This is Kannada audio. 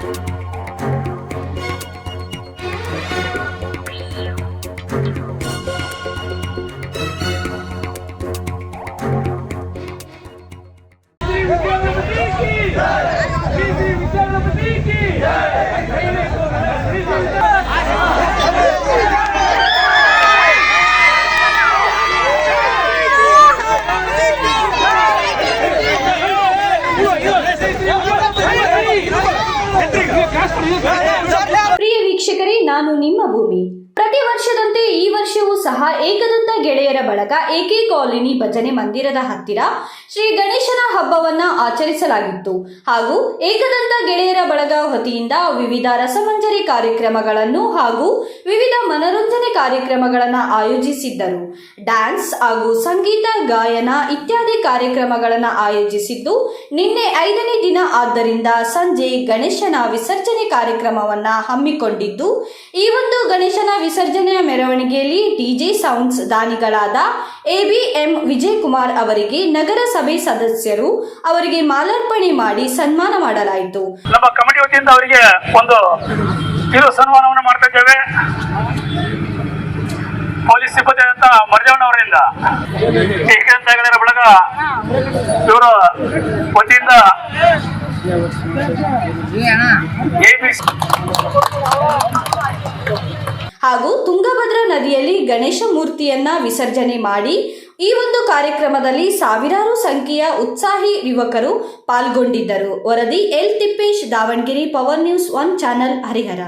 you ನಾನು ನಿಮ್ಮ ಭೂಮಿ. ಪ್ರತಿ ವರ್ಷದಂತೆ ಈ ವರ್ಷವೂ ಸಹ ಏಕದಂತ ಗೆಳೆಯರ ಬಳಗ ಎಕೆ ಕಾಲೋನಿ ಭಜನೆ ಮಂದಿರದ ಹತ್ತಿರ ಶ್ರೀ ಗಣೇಶನ ಹಬ್ಬವನ್ನ ಆಚರಿಸಲಾಗಿತ್ತು. ಹಾಗೂ ಏಕದಂತ ಗೆಳೆಯರ ಬಳಗ ವತಿಯಿಂದ ವಿವಿಧ ರಸಮಂಜರಿ ಕಾರ್ಯಕ್ರಮಗಳನ್ನು ಹಾಗೂ ವಿವಿಧ ಮನರಂಜನೆ ಕಾರ್ಯಕ್ರಮಗಳನ್ನು ಆಯೋಜಿಸಿದ್ದರು. ಡ್ಯಾನ್ಸ್ ಹಾಗೂ ಸಂಗೀತ, ಗಾಯನ ಇತ್ಯಾದಿ ಕಾರ್ಯಕ್ರಮಗಳನ್ನು ಆಯೋಜಿಸಿದ್ದು, ನಿನ್ನೆ ಐದನೇ ದಿನ ಆದ್ದರಿಂದ ಸಂಜೆ ಗಣೇಶನ ವಿಸರ್ಜನೆ ಕಾರ್ಯಕ್ರಮವನ್ನ ಹಮ್ಮಿಕೊಂಡಿದ್ದು, ಈ ಒಂದು ಗಣೇಶನ ವಿಸರ್ಜನೆಯ ಮೆರವಣಿಗೆಯಲ್ಲಿ ಡಿಜೆ ಸೌಂಡ್ಸ್ ದಾನಿಗಳಾದ ಎಬಿಎಂ ವಿಜಯಕುಮಾರ್ ಅವರಿಗೆ ನಗರಸಭೆ ಸದಸ್ಯರು ಅವರಿಗೆ ಮಾಲಾರ್ಪಣೆ ಮಾಡಿ ಸನ್ಮಾನ ಮಾಡಲಾಯಿತು. ನಮ್ಮ ಕಮಿಟಿ ವತಿಯಿಂದ ಅವರಿಗೆ ಒಂದು ಇದು ಸನ್ಮಾನವನ್ನು ಮಾಡ್ತಾ ಇದ್ದೇವೆ. ಪೊಲೀಸ್ ಸಿಬ್ಬಂದಿ ಅಂತ ಮರ್ಜವಣ್ಣ ಅವರಿಂದ. ಏಕಂತ ಬಳಗ ಇವರ ವತಿಯಿಂದ ಹಾಗೂ ತುಂಗಭದ್ರಾ ನದಿಯಲ್ಲಿ ಗಣೇಶ ಮೂರ್ತಿಯನ್ನ ವಿಸರ್ಜನೆ ಮಾಡಿ ಈ ಒಂದು ಕಾರ್ಯಕ್ರಮದಲ್ಲಿ ಸಾವಿರಾರು ಸಂಖ್ಯೆಯ ಉತ್ಸಾಹಿ ಯುವಕರು ಪಾಲ್ಗೊಂಡಿದ್ದರು. ವರದಿ L Tippesh, Davanagere power news one channel, Harihara.